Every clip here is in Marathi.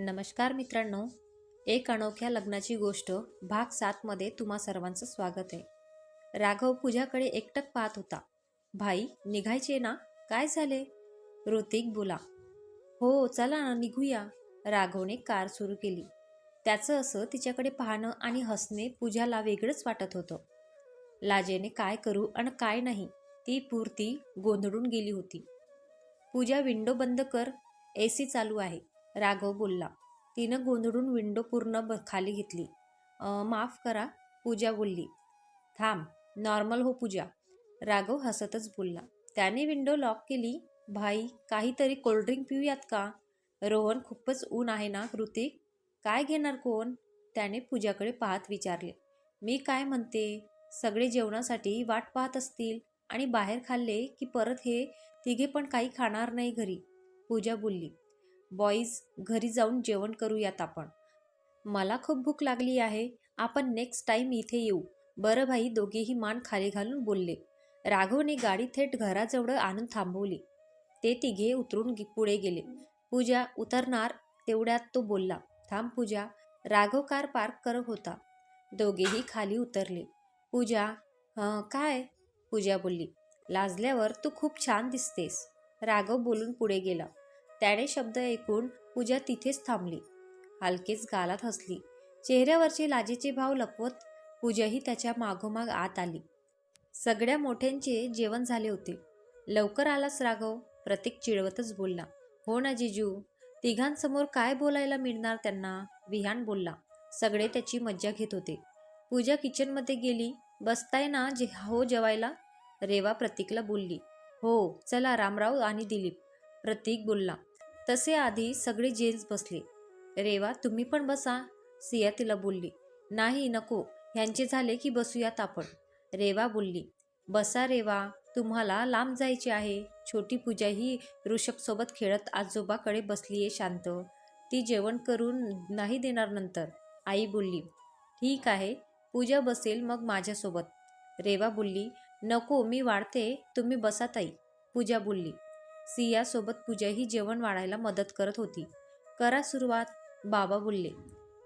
नमस्कार मित्रांनो एक अनोख्या लग्नाची गोष्ट भाग सातमध्ये तुम्हा सर्वांचं स्वागत आहे. राघव पूजाकडे एकटक पाहत होता. भाई निघायचे ना? काय झाले? ऋतिक बोला. हो चला ना निघूया. राघवने कार सुरू केली. त्याचं असं तिच्याकडे पाहणं आणि हसणे पूजाला वेगळंच वाटत होतं. लाजेने काय करू आणि काय नाही? ती पूर्ती गोंधळून गेली होती. पूजा विंडो बंद कर. ए सी चालू आहे. राघव बोलला. तिनं गोंधळून विंडो पूर्ण ब खाली घेतली. माफ करा पूजा बोलली. थांब नॉर्मल हो पूजा. राघव हसतच बोलला. त्याने विंडो लॉक केली. भाई काहीतरी कोल्ड्रिंक पिऊयात का? रोहन खूपच ऊन आहे ना कृतिक काय घेणार कोण? त्याने पूजाकडे पाहत विचारले. मी काय म्हणते? सगळे जेवणासाठी वाट पाहत असतील आणि बाहेर खाल्ले की परत हे तिघे पण काही खाणार नाही घरी. पूजा बोलली. बॉईज घरी जाऊन जेवण करूयात आपण. मला खूप भूक लागली आहे. आपण नेक्स्ट टाईम इथे येऊ. बरं भाई दोघेही मान खाली घालून बोलले. राघवने गाडी थेट घराजवळ आणून थांबवली. ते तिघे उतरून पुढे गेले. पूजा उतरणार? तेवढ्यात तो बोलला थांब पूजा राघव कार पार्क करत होता. दोघेही खाली उतरले. पूजा हं काय? पूजा बोलली लाजल्यावर तू खूप छान दिसतेस. राघव बोलून पुढे गेला. त्याने शब्द ऐकून पूजा तिथेच थांबली. हलकेच गालात हसली. चेहऱ्यावरचे लाजेचे भाव लपवत पूजाही त्याच्या मागोमाग आत आली. सगळ्या मोठ्यांचे जेवण झाले होते. लवकर आलास राघव. प्रतीक चिडवतच बोलला. हो ना जिजू. तिघांसमोर काय बोलायला मिळणार त्यांना? विहान बोलला. सगळे त्याची मज्जा घेत होते. पूजा किचनमध्ये गेली. बसताय ना जे हो जेवायला? रेवा प्रतीकला बोलली. हो चला रामराव आणि दिलीप. प्रतीक बोलला. तसे आधी सगळे जेन्स बसले. रेवा तुम्ही पण बसा सिया तिला बोलली. नाही नको. ह्यांचे झाले की बसूयात आपण. रेवा बोलली. बसा रेवा तुम्हाला लांब जायचे आहे. छोटी पूजा ही ऋषभसोबत खेळत आजोबाकडे बसली आहे शांत. ती जेवण करून नाही देणार नंतर. आई बोलली. ठीक आहे. पूजा बसेल मग माझ्यासोबत. रेवा बोलली. नको मी वाढते. तुम्ही बसा ताई. पूजा बोलली. सियासोबत पूजाही जेवण वाढायला मदत करत होती. करा सुरुवात बाबा बोलले.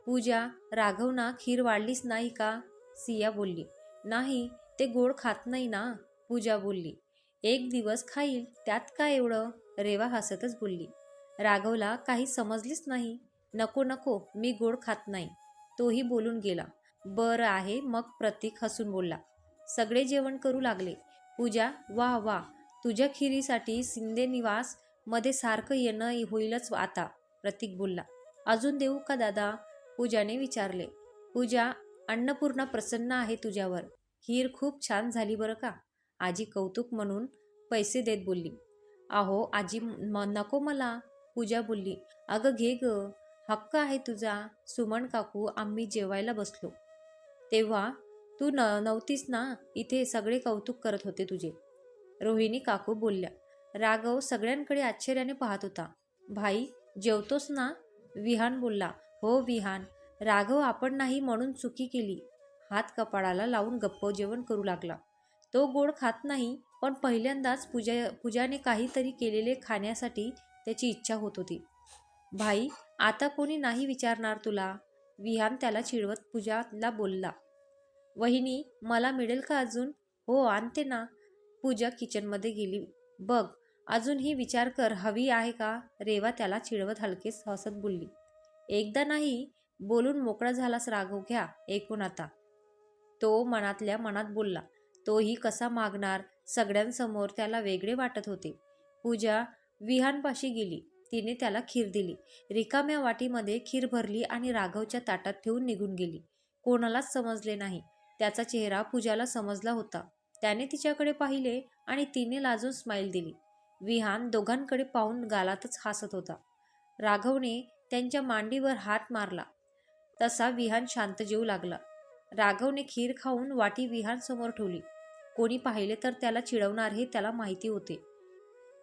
पूजा राघवना खीर वाढलीच नाही का? सिया बोलली. नाही ते गोड खात नाही ना? पूजा बोलली. एक दिवस खाईल त्यात काय एवढं? रेवा हसतच बोलली. राघवला काही समजलीच नाही. नको नको मी गोड खात नाही. तोही बोलून गेला. बरं आहे मग प्रतीक हसून बोलला. सगळे जेवण करू लागले. पूजा वा वा तुझ्या खिरीसाठी शिंदे निवासमध्ये सारखं येणं होईलच आता प्रतीक बोलला. अजून देऊ का दादा? पूजाने विचारले. पूजा अन्नपूर्णा प्रसन्न आहे तुझ्यावर. खीर खूप छान झाली बरं का? आजी कौतुक म्हणून पैसे देत बोलली. अहो आजी म नको मला. पूजा बोलली. अगं घे ग. हक्क आहे तुझा. सुमन काकू आम्ही जेवायला बसलो. तेव्हा तू न नव्हतीस ना? इथे सगळे कौतुक करत होते तुझे. रोहिणी काकू बोलल्या. राघव सगळ्यांकडे आश्चर्याने पाहत होता. भाई जेवतोस ना? विहान बोलला. हो विहान. राघव आपण नाही म्हणून चुकी केली. हात कपाळाला लावून गप्प जेवण करू लागला. तो गोड खात नाही पण पहिल्यांदाच पूजा पूजाने काहीतरी केलेले खाण्यासाठी त्याची इच्छा होत होती. भाई आता कोणी नाही विचारणार तुला? विहान त्याला चिडवत पूजाला बोलला. वहिनी मला मिळेल का अजून? हो आणते ना. पूजा किचनमध्ये गेली. बघ अजूनही विचार कर हवी आहे का? रेवा त्याला चिडवत हलकेच हसत बोलली. एकदा नाही बोलून मोकळा झालास राघव घ्या ऐकून आता. तो मनातल्या मनात बोलला तोही कसा मागणार? सगळ्यांसमोर त्याला वेगळे वाटत होते. पूजा विहानपाशी गेली. तिने त्याला खीर दिली. रिकाम्या वाटीमध्ये खीर भरली आणि राघवच्या ताटात ठेवून निघून गेली. कोणालाच समजले नाही. त्याचा चेहरा पूजाला समजला होता. त्याने तिच्याकडे पाहिले आणि तिने लाजून स्माईल दिली. विहान दोघांकडे पाहून गालातच हसत होता. राघवने त्यांच्या मांडीवर हात मारला. तसा विहान शांत जीव लागला. राघवने खीर खाऊन वाटी विहान समोर ठेवली. कोणी पाहिले तर त्याला चिडवणार हे त्याला माहिती होते.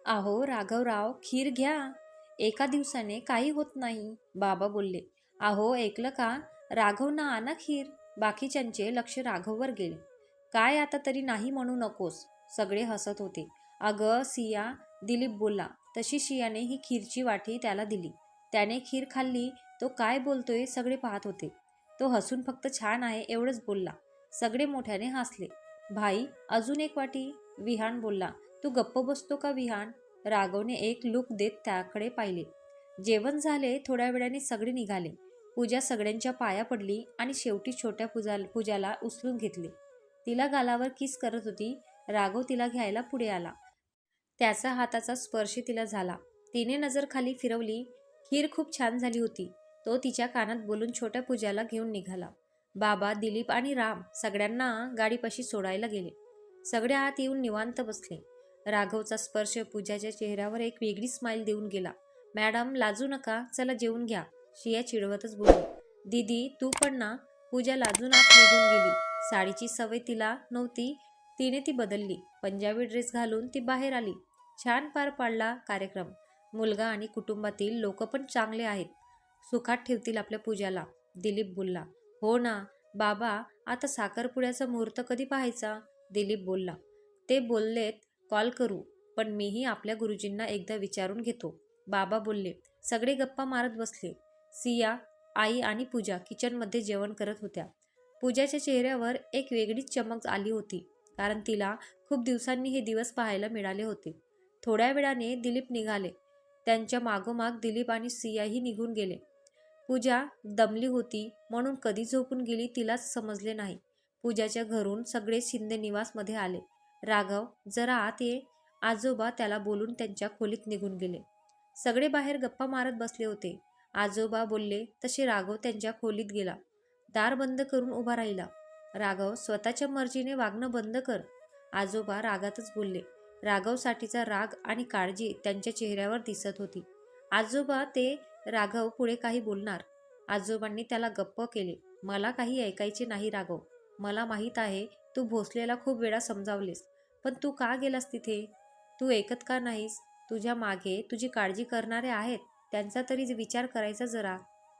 आहो राघवराव खीर घ्या. एका दिवसाने काही होत नाही बाबा बोलले. आहो ऐकलं का? राघवना आणा खीर. बाकीच्यांचे लक्ष राघववर गेले. काय आता तरी नाही म्हणू नकोस. सगळे हसत होते. अगं सिया दिलीप बोलला. तशी शियाने ही खीरची वाटी त्याला दिली. त्याने खीर खाल्ली. तो काय बोलतोय सगळे पाहत होते. तो हसून फक्त छान आहे एवढंच बोलला. सगळे मोठ्याने हसले. भाई अजून एक वाटी? विहान बोलला. तू गप्प बसतो का विहान? राघवने एक लुक देत त्याकडे पाहिले. जेवण झाले थोड्या वेळाने सगळे निघाले. पूजा सगळ्यांच्या पाया पडली आणि शेवटी छोट्या पूजा पूजाला उचलून घेतले. तिला गालावर किस करत होती. राघव तिला घ्यायला पुढे आला. त्याचा हाताचा स्पर्श तिला झाला. तिने नजर खाली फिरवली. खीर खूप छान झाली होती. तो तिच्या कानात बोलून छोट्या पूजाला घेऊन निघाला. बाबा दिलीप आणि राम सगळ्यांना गाडीपाशी सोडायला गेले. सगळे आत येऊन निवांत बसले. राघवचा स्पर्श पूजाच्या चेहऱ्यावर एक वेगळी स्माईल देऊन गेला. मॅडम लाजू नका. चला जेवून घ्या शिया चिडवतच बोलली. दीदी तू पण ना. पूजा लाजून आत निघून गेली. साडीची सवय तिला नव्हती. तिने ती बदलली. पंजाबी ड्रेस घालून ती बाहेर आली. छान पार पाडला कार्यक्रम. मुलगा आणि कुटुंबातील लोक पण चांगले आहेत. सुखात ठेवतील आपल्या पूजाला. दिलीप बोलला. हो ना. बाबा आता साखरपुड्याचा मुहूर्त कधी पाहायचा? दिलीप बोलला. ते बोललेत कॉल करू. पण मीही आपल्या गुरुजींना एकदा विचारून घेतो. बाबा बोलले. सगळे गप्पा मारत बसले. सिया आई आणि पूजा किचनमध्ये जेवण करत होत्या. पूजाच्या चेहऱ्यावर एक वेगळीच चमक आली होती कारण तिला खूप दिवसांनी हे दिवस पाहायला मिळाले होते. थोड्या वेळाने दिलीप निघाले. त्यांच्या मागोमाग दिलीप आणि सियाही निघून गेले. पूजा दमली होती म्हणून कधी झोपून गेली तिलाच समजले नाही. पूजाच्या घरून सगळे शिंदे निवासमध्ये आले. राघव जरा आत ये. आजोबा त्याला बोलून त्यांच्या खोलीत निघून गेले. सगळे बाहेर गप्पा मारत बसले होते. आजोबा बोलले तसे राघव त्यांच्या खोलीत गेला. दार बंद करून उभा राहिला. राघव स्वतःच्या मर्जीने वागणं बंद कर. आजोबा रागातच बोलले. राघवसाठीचा राग आणि काळजी त्यांच्या चेहऱ्यावर दिसत होती. आजोबा ते राघव पुढे काही बोलणार. आजोबांनी त्याला गप्प केले. मला काही ऐकायचे नाही राघव. मला माहीत आहे तू भोसलेला खूप वेळा समजावलेस. पण तू का गेलास तिथे? तू ऐकत का नाहीस? तुझ्या मागे तुझी काळजी करणारे आहेत. त्यांचा तरी विचार करायचा जरा.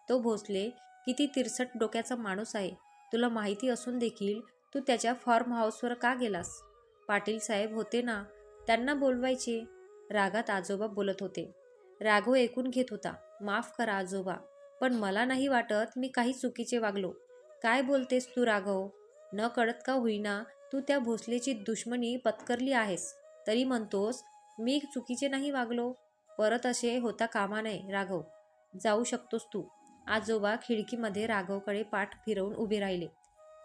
तो भोसले किती तिरसट डोक्याचा माणूस आहे. तुला माहिती असून देखील तू त्याच्या फार्म हाऊसवर का गेलास? पाटील साहेब होते ना? त्यांना बोलवायचे. रागात आजोबा बोलत होते. राघव ऐकून घेत होता. माफ करा आजोबा पण मला नाही वाटत मी काही चुकीचे वागलो. काय बोलतेस तू राघव? न कळत का होईना तू त्या भोसलेची दुश्मनी पत्करली आहेस? तरी म्हणतोस मी चुकीचे नाही वागलो. परत असे होता कामा नये राघव. जाऊ शकतोस तू. आजोबा खिडकीमध्ये राघवकडे पाठ फिरवून उभे राहिले.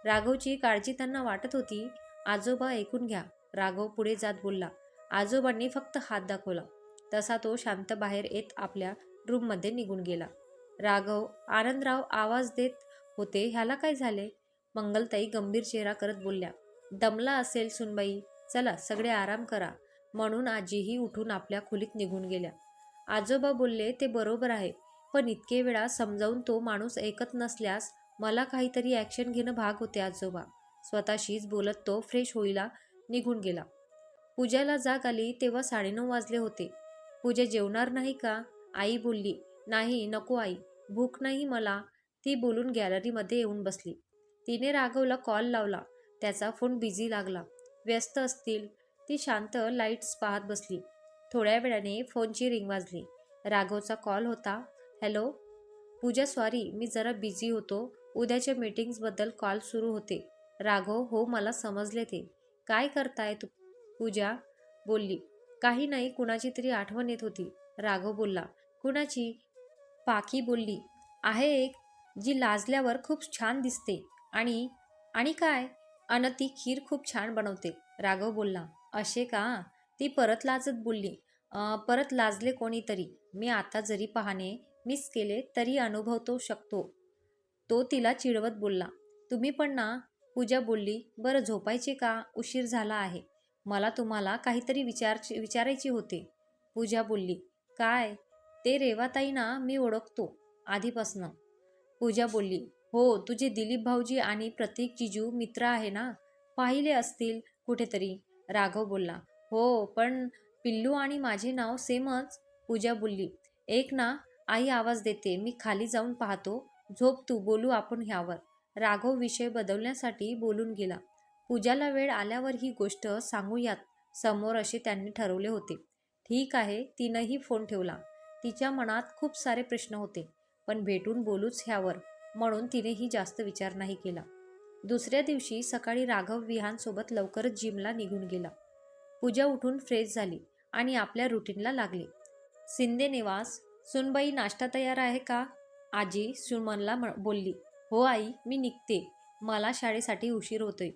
राघवची काळजी त्यांना वाटत होती. आजोबा ऐकून घ्या. राघव पुढे जात बोलला. आजोबांनी फक्त हात दाखवला. तसा तो शांत बाहेर येत आपल्या रूममध्ये निघून गेला. राघव आनंदराव आवाज देत होते ह्याला काय झाले? मंगलताई गंभीर चेहरा करत बोलल्या. दमला असेल सुनबाई. चला सगळे आराम करा. म्हणून आजीही उठून आपल्या खोलीत निघून गेल्या. आजोबा बोलले ते बरोबर आहे. पण इतके वेळा समजावून तो माणूस ऐकत नसल्यास मला काहीतरी ॲक्शन घेणं भाग होते आजोबा. स्वतःशीच बोलत तो फ्रेश होईला निघून गेला. पूजाला जाग आली तेव्हा साडेनऊ वाजले होते. पूजा जेवणार नाही का? आई बोलली नाही नको आई. भूक नाही मला. ती बोलून गॅलरीमध्ये येऊन बसली. तिने राघवला कॉल लावला. त्याचा फोन बिझी लागला. व्यस्त असतील. ती शांत लाईट्स पाहत बसली. थोड्या वेळाने फोनची रिंग वाजली. राघवचा कॉल होता. हॅलो? पूजा सॉरी मी जरा बिझी होतो. उद्याच्या मीटिंग्सबद्दल कॉल सुरू होते. राघव हो मला समजले ते. काय करताय तू? पूजा बोलली काही नाही कुणाची तरी आठवण येत होती. राघव बोलला कुणाची? पाकी बोलली आहे एक जी लाजल्यावर खूप छान दिसते. आणि आणि काय? अन ती खीर खूप छान बनवते. राघव बोलला असे का? ती परत लाजत बोलली परत लाजले कोणीतरी. मी आता जरी पाहणे मिस केले तरी अनुभवतो शकतो. तो तिला चिडवत बोलला तुम्ही पण ना पूजा बोलली बरं झोपायचे का? उशीर झाला आहे. मला तुम्हाला काहीतरी विचार विचारायचे होते. पूजा बोलली काय? ते रेवाताई ना मी ओळखतो आधीपासनं. पूजा बोलली हो तुझे दिलीप भाऊजी आणि प्रतीक जिजू मित्र आहे ना? पाहिले असतील कुठेतरी. राघव बोलला हो पण पिल्लू आणि माझे नाव सेमच. पूजा बोलली एक ना आई आवाज देते मी खाली जाऊन पाहतो. झोप तू बोलू आपण ह्यावर. राघव विषय बदलण्यासाठी बोलून गेला. पूजाला वेळ आल्यावर ही गोष्ट सांगूयात समोर असे त्यांनी ठरवले होते. ठीक आहे. तिनंही फोन ठेवला. तिच्या मनात खूप सारे प्रश्न होते पण भेटून बोलूच ह्यावर म्हणून तिनेही जास्त विचार नाही केला. दुसऱ्या दिवशी सकाळी राघव विहानसोबत लवकरच जिमला निघून गेला. पूजा उठून फ्रेश झाली आणि आपल्या रुटीनला लागली. शिंदे निवास सुनबाई नाश्ता तयार आहे का? आजी सुमनला बोलली हो आई मी निघते. मला शाळेसाठी उशीर होतोय.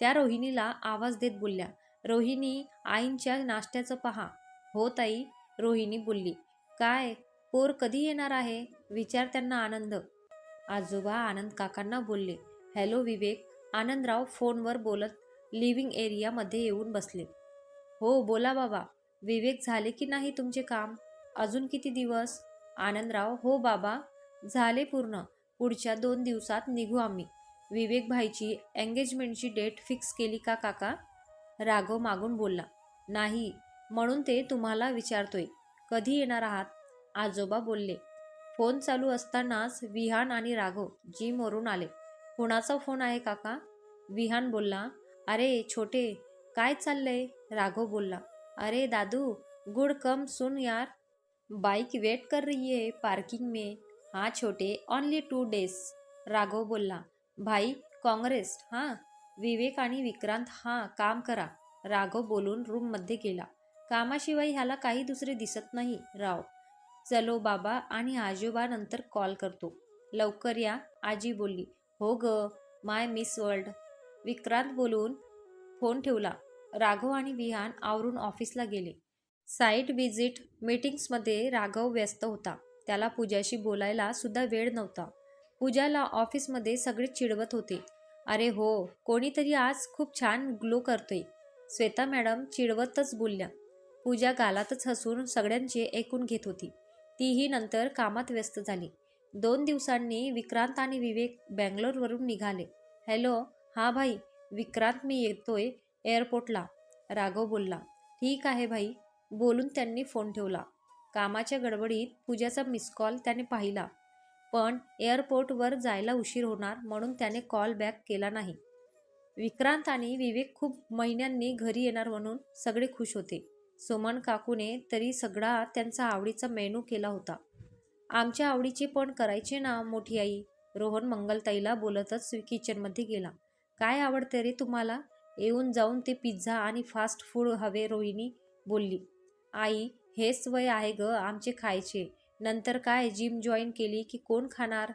त्या रोहिणीला आवाज देत बोलल्या रोहिणी आईंच्या नाश्त्याचं पहा. हो ताई रोहिणी बोलली काय पोर कधी येणार आहे? विचार त्यांना आनंद. आजोबा आनंद काकांना बोलले हॅलो विवेक आनंदराव फोनवर बोलत लिव्हिंग एरियामध्ये येऊन बसले. हो बोला बाबा. विवेक झाले की नाही तुमचे काम? अजून किती दिवस? आनंदराव हो बाबा. झाले पूर्ण. पुढच्या दोन दिवसात निघू आम्ही. विवेक भाईची एंगेजमेंटची डेट फिक्स केली का काका? राघव मागून बोलला. नाही म्हणून ते तुम्हाला विचारतोय. कधी येणार आहात? आजोबा बोलले. फोन चालू असतानाच विहान आणि राघव जिमवरून आले. कुणाचा फोन आहे काका? विहान बोलला. अरे छोटे काय चाललंय? राघव बोलला. अरे दादू गुड कम सुन यार. बाइक वेट कर रही है पार्किंग में। हाँ छोटे ओनली टू डेज राघव बोलला भाई काँग्रेस हां। विवेक आणि विक्रांत हां काम करा। राघव बोलून रूममध्ये गेला. कामाशिवाय ह्याला काही दुसरे दिसत नाही राव. चलो बाबा आणि आजोबा नंतर कॉल करतो. लवकर या आजी बोलली. हो ग माय मिस वर्ल्ड विक्रांत बोलून फोन ठेवला. राघव आणि विहान आवरून ऑफिसला गेले. साईट व्हिजिट मीटिंग्समध्ये राघव व्यस्त होता. त्याला पूजाशी बोलायला सुद्धा वेळ नव्हता. पूजाला ऑफिसमध्ये सगळे चिडवत होते. अरे हो कोणीतरी आज खूप छान ग्लो करतोय श्वेता मॅडम चिडवतच बोलल्या. पूजा गालातच हसून सगळ्यांचे ऐकून घेत होती. तीही नंतर कामात व्यस्त झाली. दोन दिवसांनी विक्रांत आणि विवेक बँगलोरवरून निघाले. हॅलो हां भाई विक्रांत मी येतोय एअरपोर्टला राघव बोलला. ठीक आहे भाई बोलून त्यांनी फोन ठेवला. कामाच्या गडबडीत पूजाचा मिस कॉल त्याने पाहिला. पण एअरपोर्टवर जायला उशीर होणार म्हणून त्याने कॉल बॅक केला नाही. विक्रांत आणि विवेक खूप महिन्यांनी घरी येणार म्हणून सगळे खुश होते. सुमन काकूने तरी सगळा त्यांचा आवडीचा मेनू केला होता. आमच्या आवडीचे पण करायचे ना मोठी आई? रोहन मंगलताईला बोलतच किचनमध्ये गेला. काय आवडते रे तुम्हाला? येऊन जाऊन ते पिझ्झा आणि फास्ट फूड हवे रोहिणी बोलली. आई हेच वय आहे ग आमचे खायचे. नंतर काय जिम जॉईन केली की कोण खाणार?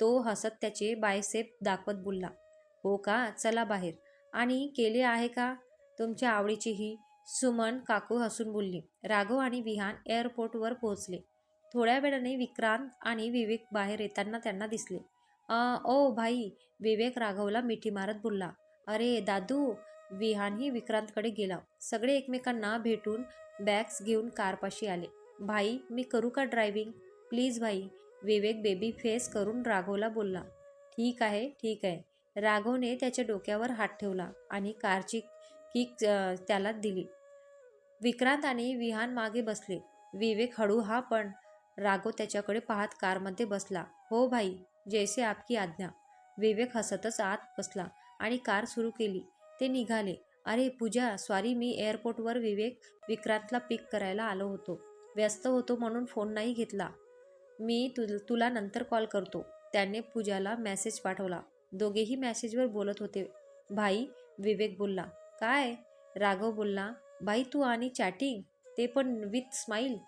तो हसत त्याचे बायसेप दाखवत बोलला. हो का? चला बाहेर. आणि केले आहे का? तुमच्या आवडीचीही. सुमन काकू हसून बोलली. राघव आणि विहान एअरपोर्टवर पोहोचले. थोड्या वेळाने विक्रांत आणि विवेक बाहेर येताना त्यांना दिसले. ओ भाई विवेक राघवला मिठी मारत बोलला. अरे दादू विहानही विक्रांतकडे गेला. सगळे एकमेकांना भेटून बॅग्स घेऊन कारपाशी आले. भाई मी करू का ड्रायव्हिंग? प्लीज भाई विवेक बेबी फेस करून राघवला बोलला. ठीक आहे ठीक आहे. राघवने त्याच्या डोक्यावर हात ठेवला आणि कारची किक त्याला दिली. विक्रांत आणि विहान मागे बसले. विवेक हळू हा पण राघव त्याच्याकडे पाहत कारमध्ये बसला. हो भाई जैसे आपकी आज्ञा. विवेक हसतच आत बसला आणि कार सुरू केली. ते निघाले. अरे पूजा सॉरी मी एअरपोर्टवर विवेक विक्रांतला पिक करायला आलो होतो. व्यस्त होतो म्हणून फोन नाही घेतला. मी तु तुला नंतर कॉल करतो. त्याने पूजाला मेसेज पाठवला. दोघेही मेसेजवर बोलत होते. भाई विवेक बोलला काय? राघव बोलला भाई तू आणि चॅटिंग ते पण विथ स्माईल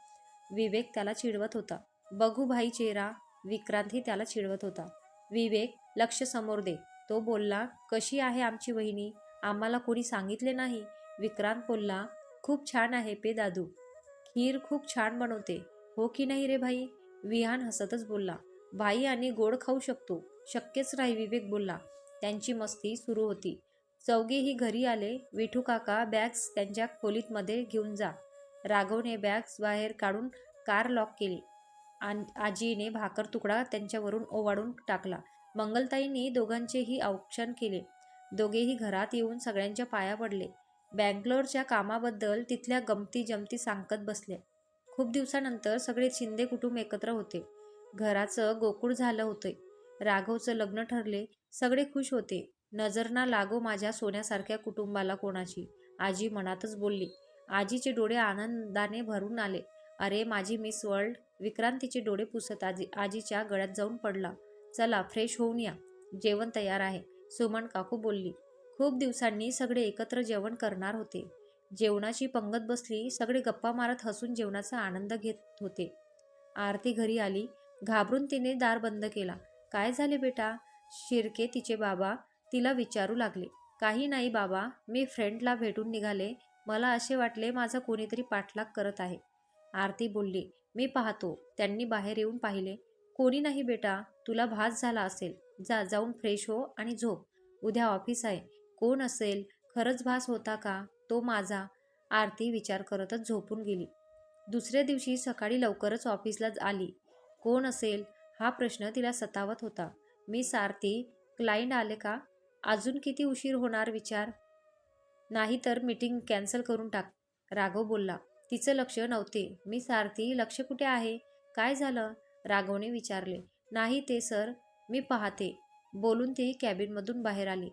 विवेक त्याला चिडवत होता. बघू भाई चेहरा विक्रांतही त्याला चिडवत होता. विवेक लक्ष समोर दे. तो बोलला कशी आहे आमची वहिनी? आम्हाला कोणी सांगितले नाही. विक्रांत बोलला खूप छान आहे पे दादू. खीर खूप छान बनवते. हो की नाही रे भाई? विहान हसतच बोलला भाई आणि गोड खाऊ शकतो. शक्यच नाही विवेक बोलला. त्यांची मस्ती सुरू होती. चौघेही घरी आले. विठू काका बॅग्स त्यांच्या खोलीतमध्ये घेऊन जा. राघवने बॅग्स बाहेर काढून कार लॉक केली. आन आजीने भाकर तुकडा त्यांच्यावरून ओवाळून टाकला. मंगलताईंनी दोघांचेही औक्षण केले. दोघेही घरात येऊन सगळ्यांच्या पाया पडले. बँगलोरच्या कामाबद्दल तिथल्या गमती जमती सांगत बसले. खूप दिवसानंतर सगळे शिंदे कुटुंब एकत्र होते. घराचं गोकुळ झालं होते राघवचं लग्न ठरले. सगळे खुश होते. नजर ना लागो माझ्या सोन्यासारख्या कुटुंबाला कोणाची. आजी मनातच बोलली. आजीचे डोळे आनंदाने भरून आले. अरे माझी मिस वर्ल्ड. विक्रांतीचे डोळे पुसत आजी आजीच्या गळ्यात जाऊन पडला. चला फ्रेश होऊन या. जेवण तयार आहे. सुमन काकू बोलली खूप दिवसांनी सगळे एकत्र जेवण करणार होते. जेवणाची पंगत बसली सगळे गप्पा मारत हसून जेवणाचा आनंद घेत होते. आरती घरी आली घाबरून तिने दार बंद केला. काय झाले बेटा? शिर्के तिचे बाबा तिला विचारू लागले. काही नाही बाबा मी फ्रेंडला भेटून निघाले. मला असे वाटले माझा कोणीतरी पाठलाग करत आहे. आरती बोलली मी पाहतो. त्यांनी बाहेर येऊन पाहिले कोणी नाही बेटा तुला भास झाला असेल. जा जाऊन फ्रेश हो आणि झोप. उद्या ऑफिस आहे. कोण असेल? खरंच भास होता का? तो माझा. आरती विचार करतच झोपून गेली. दुसऱ्या दिवशी सकाळी लवकरच ऑफिसला आली. कोण असेल? हा प्रश्न तिला सतावत होता. मी सारथी क्लायंट आले का? अजून किती उशीर होणार विचार? नाही तर मीटिंग कॅन्सल करून टाक. राघव बोलला. तिचं लक्ष नव्हते. मी सारथी लक्ष कुठे आहे? काय झालं? राघवने विचारले. नाही ते सर मी पाहते. बोलून तेही कॅबिनमधून बाहेर आली.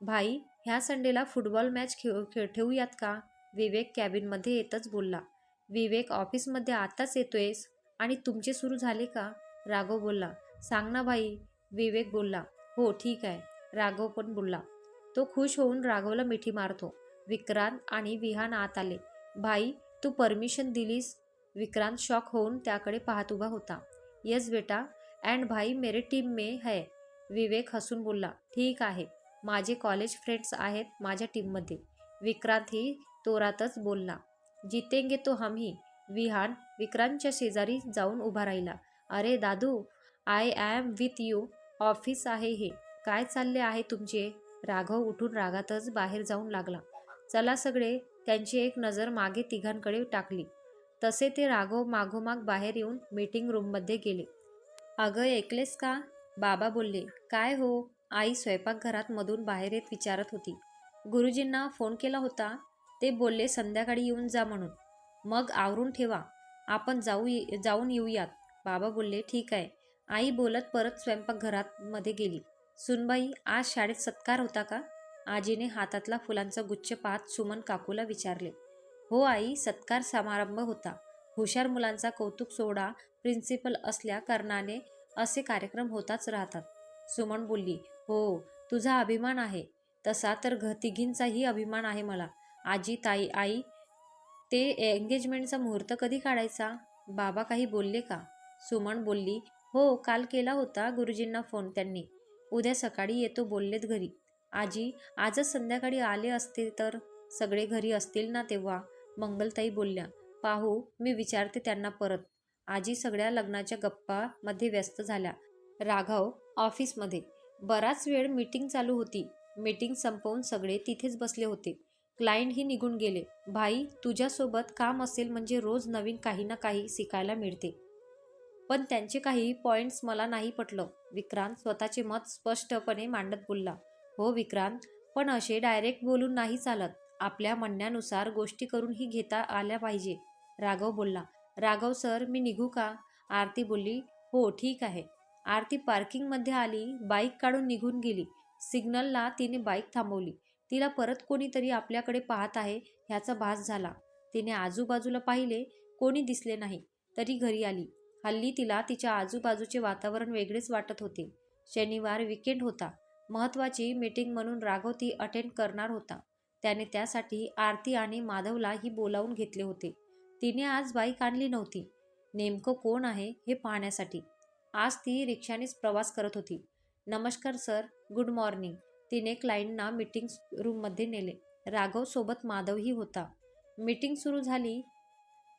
भाई ह्या संडेला फुटबॉल मॅच खेळ खेळ ठेवूयात का? विवेक कॅबिनमध्ये येतच बोलला. विवेक ऑफिसमध्ये आताच येतोयस? आणि तुमचे सुरू झाले का? राघव बोलला. सांग ना भाई. विवेक बोलला. हो ठीक आहे. राघव पण बोलला. तो खुश होऊन राघवला मिठी मारतो. विक्रांत आणि विहान आत आले. भाई तू परमिशन दिलीस? विक्रांत शॉक होऊन त्याकडे पाहत उभा होता. यस बेटा. अँड भाई मेरे टीम में है. विवेक हसून बोलला ठीक आहे. माझे कॉलेज फ्रेंड्स आहेत माझ्या टीममध्ये विक्रांतही तोरातच बोलला जितेंगे तो हमही. विहान विक्रांतच्या शेजारी जाऊन उभा राहिला अरे दादू I am with you office आहे हे. काय चालले आहे तुमचे? राघव उठून रागातच बाहेर जाऊन लागला. चला सगळे त्यांची एक नजर मागे तिघांकडे टाकली. तसे ते राघव मागोमाग बाहेर येऊन मीटिंग रूममध्ये गेले. अगं ऐकलेस का? बाबा बोलले काय हो? आई स्वयंपाकघरात मधून बाहेर येत विचारत होती. गुरुजींना फोन केला होता. ते बोलले संध्याकाळी येऊन जा म्हणून. मग आवरून ठेवा. आपण जाऊ जाऊन येऊयात. बाबा बोलले ठीक आहे. आई बोलत परत स्वयंपाकघरात मध्ये गेली. सुनबाई आज शाळेत सत्कार होता का? आजीने हातातला फुलांचा गुच्छ पाहत सुमन काकूला विचारले. हो आई सत्कार समारंभ होता. हुशार मुलांचा कौतुक सोहळा प्रिन्सिपल असल्या कारणाने असे कार्यक्रम होताच राहतात. सुमन बोलली हो तुझा अभिमान आहे. तसा तर घ तिघींचाही अभिमान आहे मला. आजी ताई आई ते एंगेजमेंटचा मुहूर्त कधी काढायचा? बाबा काही बोलले का? सुमन बोलली हो काल केला होता गुरुजींना फोन त्यांनी. उद्या सकाळी येतो बोललेत घरी. आजी आजच संध्याकाळी आले असते तर? सगळे घरी असतील ना तेव्हा? मंगलताई बोलल्या पाहू मी विचारते त्यांना परत. आजी सगळ्या लग्नाच्या गप्पामध्ये व्यस्त झाल्या. राघव ऑफिसमध्ये बराच वेळ मीटिंग चालू होती. मीटिंग संपवून सगळे तिथेच बसले होते. क्लायंटही निघून गेले. भाई तुझ्यासोबत काम असेल म्हणजे रोज नवीन काही ना काही शिकायला मिळते. पण त्यांचे काही पॉइंट्स मला नाही पटलं. विक्रांत स्वतःचे मत स्पष्टपणे मांडत बोलला. हो विक्रांत पण असे डायरेक्ट बोलून नाही चालत. आपल्या म्हणण्यानुसार गोष्टी करूनही घेता आल्या पाहिजे. राघव बोलला राघव सर मी निघू का? आरती बोलली हो ठीक आहे. आरती पार्किंगमध्ये आली बाईक काढून निघून गेली. सिग्नलला तिने बाईक थांबवली. तिला परत कोणीतरी आपल्याकडे पाहत आहे ह्याचा भास झाला. तिने आजूबाजूला पाहिले कोणी दिसले नाही तरी घरी आली. हल्ली तिला तिच्या आजूबाजूचे वातावरण वेगळेच वाटत होते. शनिवार विकेंड होता. महत्त्वाची मीटिंग म्हणून राघव ती अटेंड करणार होता. त्याने त्यासाठी आरती आणि माधवलाही बोलावून घेतले होते. तिने आज बाईक आणली नव्हती. नेमकं कोण आहे हे पाहण्यासाठी. आज ती रिक्षानेच प्रवास करत होती. नमस्कार सर गुड मॉर्निंग. तिने क्लायंटना मीटिंग रूममध्ये नेले. राघव सोबत माधवही होता. मीटिंग सुरू झाली.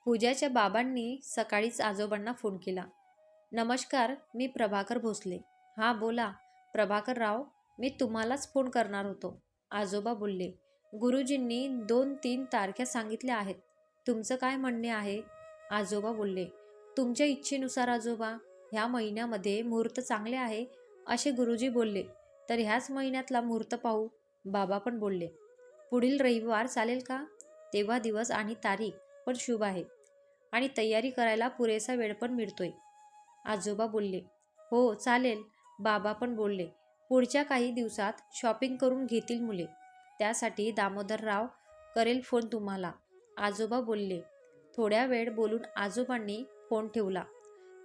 पूजाच्या बाबांनी सकाळीच आजोबांना फोन केला. नमस्कार मी प्रभाकर भोसले. हां बोला. प्रभाकर राव मी तुम्हालाच फोन करणार होतो. आजोबा बोलले. गुरुजींनी दोन तीन तारख्या सांगितल्या आहेत. तुमचं काय म्हणणे आहे? आजोबा बोलले तुमच्या इच्छेनुसार आजोबा ह्या महिन्यामध्ये मुहूर्त चांगले आहे? असे गुरुजी बोलले तर ह्याच महिन्यातला मुहूर्त पाहू. बाबा पण बोलले पुढील रविवार चालेल का? तेव्हा दिवस आणि तारीख पण शुभ आहे आणि तयारी करायला पुरेसा वेळ पण मिळतोय. आजोबा बोलले हो चालेल. बाबा पण बोलले पुढच्या काही दिवसात शॉपिंग करून घेतील मुले त्यासाठी दामोदरराव करेल फोन तुम्हाला. आजोबा बोलले. थोड्या वेळ बोलून आजोबांनी फोन ठेवला.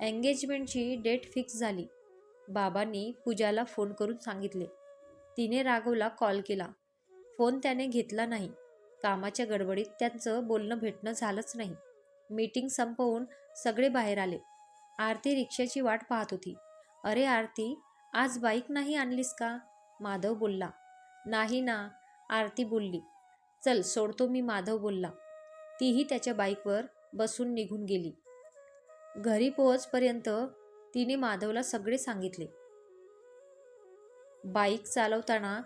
एंगेजमेंटची डेट फिक्स झाली. बाबांनी पूजाला फोन करून सांगितले. तिने राघवला कॉल केला. फोन त्याने घेतला नाही. कामाच्या गडबडीत त्यांचं बोलणं भेटणं झालंच नाही. मीटिंग संपवून सगळे बाहेर आले. आरती रिक्षाची वाट पाहत होती. अरे आरती आज बाईक नाही आणलीस का? माधव बोलला. नाही ना आरती बोलली. चल सोडतो मी माधव बोलला. तीही त्याच्या बाईकवर बसून निघून गेली. घरी पोहोचपर्यंत तिने माधवला सगळे सांगितले. बाईक चालवताना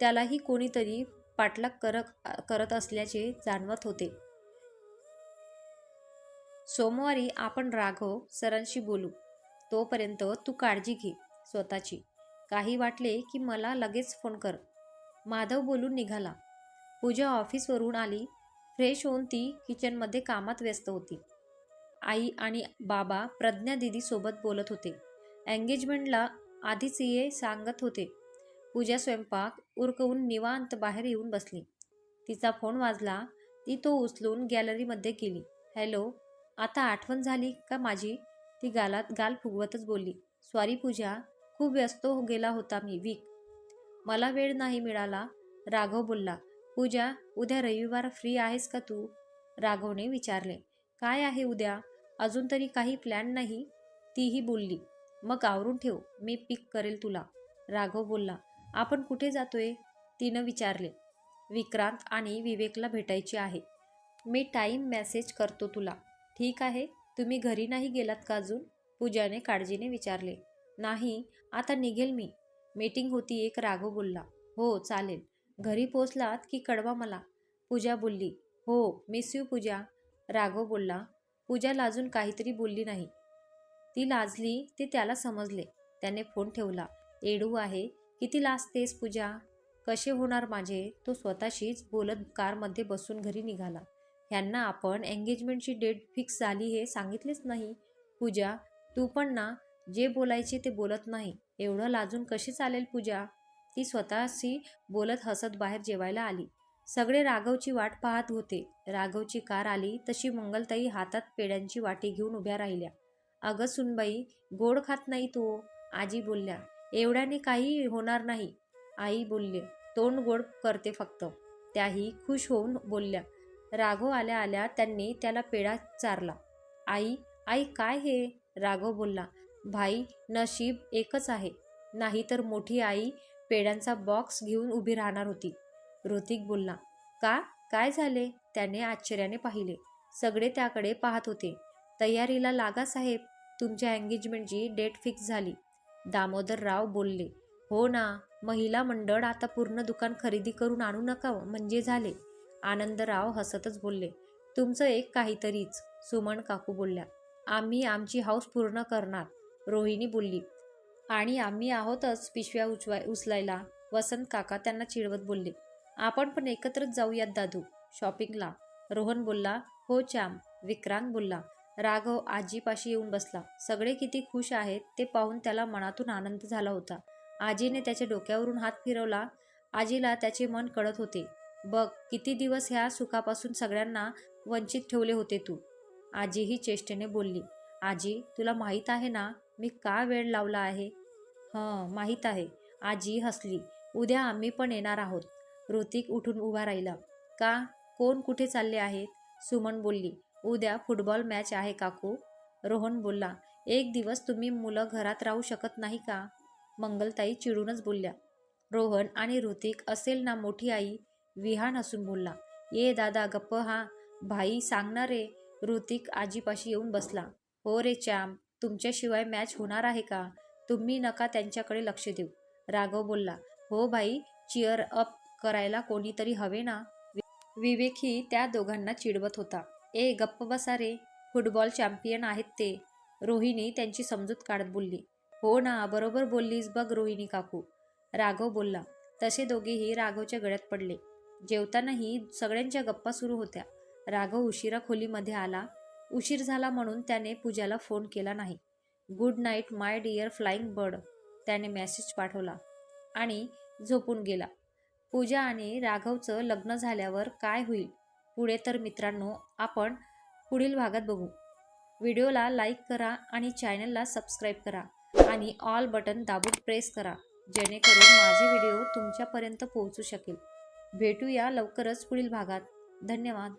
त्यालाही कोणीतरी पाठलाग करत करत असल्याचे जाणवत होते. सोमवारी आपण राघव सरांशी बोलू. तोपर्यंत तू काळजी घे स्वतःची. काही वाटले की मला लगेच फोन कर. माधव बोलून निघाला. पूजा ऑफिसवरून आली. फ्रेश होऊन ती किचनमध्ये कामात व्यस्त होती. आई आणि बाबा प्रज्ञा दिदी सोबत बोलत होते. एंगेजमेंटला आधीच ये सांगत होते. पूजा स्वयंपाक उरकवून निवांत बाहेर येऊन बसली. तिचा फोन वाजला ती तो उचलून गॅलरीमध्ये गेली हॅलो आता आठवण झाली का माझी? ती गालात गाल फुगवतच बोलली. सॉरी पूजा खूप व्यस्त हो गेला होता मी वीक. मला वेळ नाही मिळाला राघव बोलला. पूजा उद्या रविवार फ्री आहेस का तू? राघवने विचारले. काय आहे उद्या? अजून तरी काही प्लॅन नाही? तीही बोलली. मग आवरून ठेव मी पिक करेल तुला. राघव बोलला आपण कुठे जातोय? तिनं विचारले. विक्रांत आणि विवेकला भेटायची आहे. मी टाईम मेसेज करतो तुला. ठीक आहे? तुम्ही घरी नाही गेलात का अजून? पूजाने काळजीने विचारले. नाही आता निघेल मी. मीटिंग होती एक राघव बोलला. हो चालेल. घरी पोचलात की कळवा मला? पूजा बोलली हो मिस यू पूजा. राघव बोलला पूजा लाजून काहीतरी बोलली नाही. ती लाजली ते त्याला समजले. त्याने फोन ठेवला एडू आहे किती लाजतेस पूजा? कसे होणार माझे? तो स्वतःशीच बोलत कारमध्ये बसून घरी निघाला. ह्यांना आपण एंगेजमेंटची डेट फिक्स झाली हे सांगितलेच नाही पूजा. तू पण ना जे बोलायचे ते बोलत नाही. एवढं लाजून कशी चालेल पूजा? ती स्वतःशी बोलत हसत बाहेर जेवायला आली. सगळे राघवची वाट पाहत होते. राघवची कार आली तशी मंगलताई हातात पेड्यांची वाटी घेऊन उभ्या राहिल्या. अगं सुनबाई गोड खात नाही तो आजी बोलल्या. एवढ्याने काही होणार नाही. आई बोलले तोंड गोड करते फक्त. त्याही खुश होऊन बोलल्या. राघव आल्या आल्या त्यांनी त्याला पेढा चारला. आई आई काय हे? राघव बोलला. भाई नशीब एकच आहे. नाही तर मोठी आई पेड्यांचा बॉक्स घेऊन उभी राहणार होती. ऋतिक बोलला का? काय झाले? त्याने आश्चर्याने पाहिले. सगळे त्याकडे पाहत होते. तयारीला लागा साहेब. तुमच्या एंगेजमेंटची डेट फिक्स झाली. दामोदरराव बोलले हो ना. महिला मंडळ आता पूर्ण दुकान खरेदी करून आणू नका हो. म्हणजे झाले. आनंदराव हसतच बोलले तुमचं एक काहीतरीच. सुमन काकू बोलल्या आम्ही आमची हौस पूर्ण करणार. रोहिणी बोलली आणि आम्ही आहोतच पिशव्या उचवाय उचलायला. वसंत काका त्यांना चिडवत बोलले आपण पण एकत्रच जाऊयात दादू शॉपिंगला. रोहन बोलला हो चॅम विक्रांत बोलला राघव आजीपाशी येऊन बसला. सगळे किती खुश आहेत ते पाहून त्याला मनातून आनंद झाला होता. आजीने त्याच्या डोक्यावरून हात फिरवला. आजीला त्याचे मन कळत होते. बघ किती दिवस ह्या सुखापासून सगळ्यांना वंचित ठेवले होते तू. आजीही चेष्टेने बोलली आजी तुला माहीत आहे ना मी का वेळ लावला आहे? हं माहीत आहे. आजी हसली. उद्या आम्ही पण येणार आहोत. ऋतिक उठून उभा राहिला. का? कोण कुठे चालले आहेत? सुमन बोलली. उद्या फुटबॉल मॅच आहे काकू. रोहन बोलला. एक दिवस तुम्ही मुलं घरात राहू शकत नाही का? मंगलताई चिडूनच बोलल्या. रोहन आणि ऋतिक असेल ना मोठी आई? विहान हसून बोलला. ये दादा गप्प हा. भाई सांगणार रे? ऋतिक आजीपाशी येऊन बसला. हो रे चॅम तुमच्याशिवाय मॅच होणार आहे का? तुम्ही नका त्यांच्याकडे लक्ष देऊ. राघव बोलला हो भाई चिअर अप करायला कोणीतरी हवे ना? विवेकही त्या दोघांना चिडवत होता. ए गप्प बसा रे फुटबॉल चॅम्पियन आहेत ते. रोहिणी त्यांची समजूत काढत बोलली हो ना बरोबर बोललीस बघ रोहिणी काकू. राघव बोलला तसे दोघेही राघवच्या गळ्यात पडले. जेवतानाही सगळ्यांच्या गप्पा सुरू होत्या. राघव उशिरा खोलीमध्ये आला उशीर झाला म्हणून त्याने पूजाला फोन केला नाही. Good night my dear flying bird त्याने मेसेज पाठवला आणि झोपून गेला. पूजा आणि राघवचं लग्न झाल्यावर काय होईल पुढे तर मित्रांनो आपण पुढील भागात बघू. व्हिडिओला लाईक करा आणि चॅनलला सबस्क्राईब करा आणि ऑल बटन दाबून प्रेस करा जेणेकरून माझे व्हिडिओ तुमच्यापर्यंत पोहोचू शकेल. भेटूया लवकरच पुढील भागात. धन्यवाद.